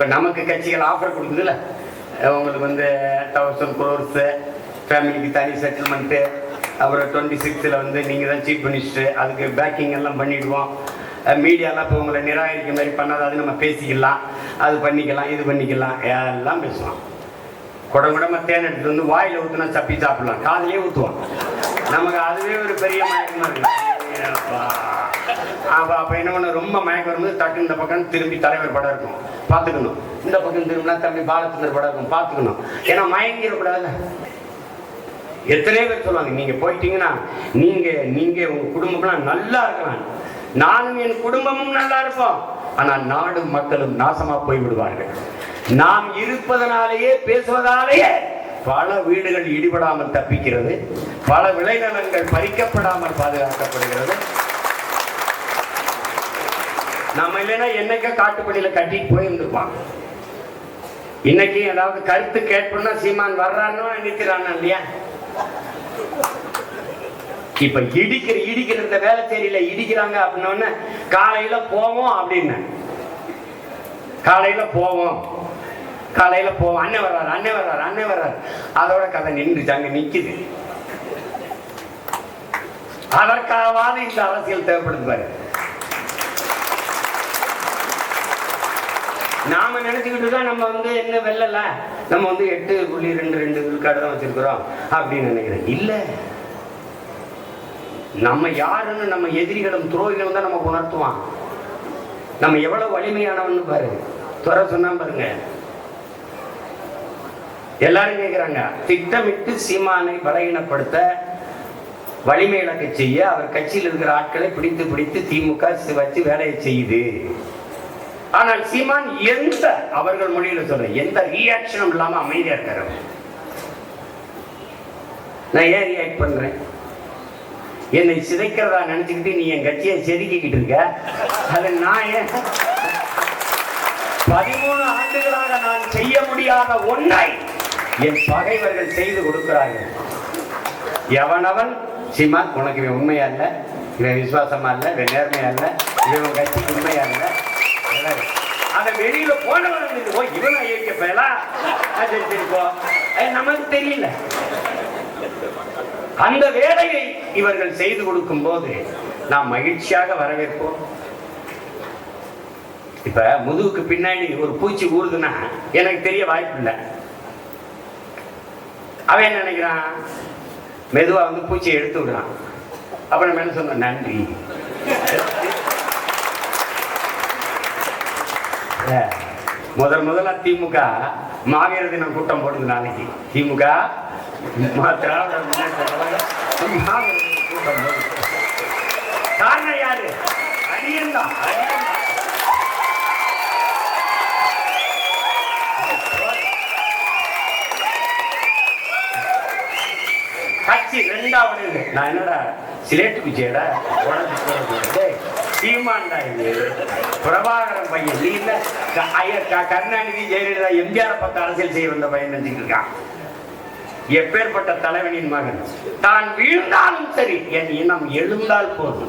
இப்போ நமக்கு கட்சிகள் ஆஃபர் கொடுக்குதுல்ல. உங்களுக்கு வந்து தௌசண்ட் குரோர்ஸு ஃபேமிலிக்கு தனி செட்டில்மெண்ட்டு அப்புறம் டுவெண்ட்டி சிக்ஸில் வந்து நீங்கள் தான் சீஃப் மினிஸ்டர் அதுக்கு பேக்கிங் எல்லாம் பண்ணிவிடுவோம் மீடியாலாம் இப்போ உங்களை நிராகரிக்க மாதிரி பண்ணாத அது நம்ம பேசிக்கலாம். அது பண்ணிக்கலாம் இது பண்ணிக்கலாம் எல்லாம் பேசுவோம் குடம் குடமாக தேன் எடுத்து வந்து வாயில் ஊற்றுனா சப்பி சாப்பிடலாம் காதுலயே ஊற்றுவோம் நமக்கு அதுவே ஒரு பெரிய மயக்கமா இருக்கு. அப்பா. அப்ப அப்ப என்ன பண்ண ரொம்ப மயக்கம் வரும்போது டக்கு இந்த பக்கம் திரும்பி தலைவர் படம் இருக்கும். பார்த்துக்கணும். இந்த பக்கம் திரும்பினா தம்பி பாலச்சந்தர் படம் இருக்கும். பார்த்துக்கணும். ஏன்னா மயங்கிடக்கூடாதுல்ல. எத்தனை பேர் சொல்லுவாங்க நீங்க போயிட்டீங்கன்னா நீங்க நீங்க உங்க குடும்பம்லாம் நல்லா இருக்கலாம். நானும் என் குடும்பமும் நல்லா இருப்போம். ஆனால் நாடும் மக்களும் நாசமா போய்விடுவார்கள் நாம் இருப்பதனாலேயே பேசுவதாலேயே பல வீடுகள் இடிபடாமல் தப்பிக்கிறது. பல விளைநிலங்கள் பறிக்கப்படாமல் பாதுகாக்கப்படுகிறது. நம்ம இல்லைன்னா என்னைக்கா காட்டுப்படியில கட்டிட்டு போயிருந்துருப்பான் இன்னைக்கு ஏதாவது கருத்து கேட்போம்னா சீமான் வர்றான்னு நினைக்கிறான் இல்லையா? இப்ப இடிக்கிற இடிக்கிற இந்த வேலை தெரியல இடிக்கிறாங்க அப்படின்னோடனே காலையில போவோம் அப்படின்னு. காலையில போவோம். காலையில போவோம். அண்ணன் வர்றாரு அண்ணன் வர்றாரு அண்ணன் வர்றாரு. அதோட கதை நின்றுச்சு அங்க நிக்குது. அதற்காகவாது இந்த அரசியல் தேவைப்படுது பாரு. நாம நினைச்சுக்கிட்டு இருக்கோம் நம்ம வந்து என்ன வெல்லல? நம்ம வந்து எட்டு புள்ளி ரெண்டு ரெண்டு விழுக்காடு தான் வச்சிருக்கிறோம் அப்படின்னு நினைக்கிறேன். இல்ல. நம்ம யாருன்னு நம்ம எதிரிகளும் துரோகிகளும் தான் நமக்கு உணர்த்துவான். நம்ம எவ்வளவு வலிமையானவன்னு பாரு. துறை சொன்னா பாருங்க. எல்லாரும் கேட்கிறாங்க திட்டமிட்டு சீமானை பலகீனப்படுத்த வலிமை இழக்க செய்ய அவர் கட்சியில் இருக்கிற ஆட்களை பிடித்து பிடித்து திமுக வச்சு வேலையை செய்யுது. ஆனால் சீமான் எந்த அவர்கள் மொழியில சொல்றேன் எந்த ரியாக்ஷனும் இல்லாம அமைதியா இருக்காரு அவர். நான் ஏன் ரியாக்ட் பண்றேன்? என்னை சிதைக்கிறதா நினைச்சுக்கிட்டு நீ என் கட்சியை செதுக்கிக்கிட்டு இருக்க? அது நான் ஏன்? பதிமூணு ஆண்டுகளாக நான் செய்ய முடியாத ஒன்றை என் பகைவர்கள் செய்து கொடுக்கிறார்கள். எவனவன்? சீமான் உனக்கு இவன் உண்மையா இல்லை? இவன் விசுவாசமா இல்லை? இவன் நேர்மையா இல்லை? இவன் கட்சிக்கு உண்மையா இல்லை? அதை வெளியில போனவன் ஓ இவன் ஐயக்க பயலா சரி, சரி போ. நமக்கு தெரியல. அந்த வேலையை இவர்கள் செய்து கொடுக்கும் போது நாம் மகிழ்ச்சியாக வரவேற்போம். இப்ப முதுகுக்கு பின்னாடி ஒரு பூச்சி ஊறுதுன்னா எனக்கு தெரிய வாய்ப்பு இல்லை அவன் என்ன நினைக்கிறான்? மெதுவா வந்து பூச்சியை எடுத்து விடுறான். அப்ப நம்ம என்ன சொன்னோம்? நன்றி. முதல் முதல்ல திமுக மாவீர தினம் கூட்டம் போடுது நாளைக்கு. திமுக திராவிட கூட்டம் போடுது காரணம் யாரு? அடியன் தான் கட்சி ரெண்டாவது. நான் என்னடா சிலேட்டு பிச்சைடா உடம்பு போறது. டேய், சீமான்டா இது. பிரபாகரன் பையன். நீ இல்ல கருணாநிதி ஜெயலலிதா எம்ஜிஆர் பத்து அரசியல் செய்ய வந்த பையன் நினைச்சுட்டு இருக்கான். எப்பேற்பட்ட தலைவனின் மகன். தான் வீழ்ந்தாலும் சரி என் இனம் எழுந்தால் போதும்.